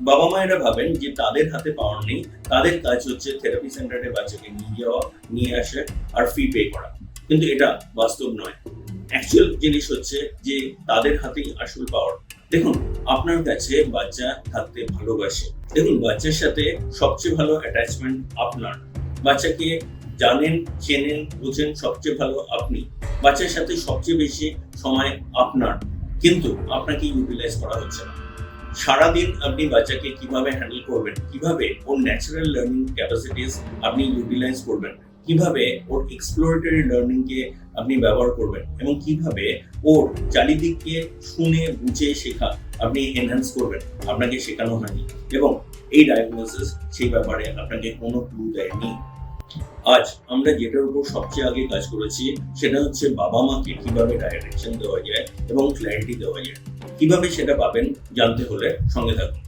বাবা মায়েরা ভাবেন যে তাদের হাতে পাওয়ার নেই, তাদের কাজ হচ্ছে থেরাপি সেন্টারে বাচ্চাকে নিয়ে যাওয়া, নিয়ে আসে আর ফি পে করা। কিন্তু এটা বাস্তব নয়। অ্যাকচুয়াল জিনিস হচ্ছে যে তাদের হাতেই আসল পাওয়ার দেখুন, আপনার কাছে বাচ্চা থাকতে ভালোবাসে। দেখুন, বাচ্চার সাথে সবচেয়ে ভালো অ্যাটাচমেন্ট আপনার। বাচ্চাকে জানেন, চেনেন, বোঝেন সবচেয়ে ভালো আপনি। বাচ্চার সাথে সবচেয়ে বেশি সময় আপনার। কিন্তু আপনাকে ইউটিলাইজ করা হচ্ছে না। সারাদিন আপনি বাচ্চাকে কীভাবে হ্যান্ডেল করবেন, কীভাবে ওর ন্যাচারাল লার্নিং ক্যাপাসিটিস আপনি ইউটিলাইজ করবেন, কীভাবে ওর এক্সপ্লোরেটরি লার্নিংকে আপনি ব্যবহার করবেন এবং কীভাবে ওর চারিদিককে শুনে বুঝে শেখা আপনি এনহ্যান্স করবেন, আপনাকে শেখানো হয়নি এবং এই ডায়াগনোসিস সেই ব্যাপারে আপনাকে কোনো ক্লু দেয়নি। আজ আমরা যেটার উপর সবচেয়ে আগে কাজ করেছি সেটা হচ্ছে বাবা মাকে কীভাবে ডাইরেকশন দেওয়া যায় এবং ক্ল্যারিটি দেওয়া যায়। কীভাবে সেটা পাবেন জানতে হলে সঙ্গে থাকুন।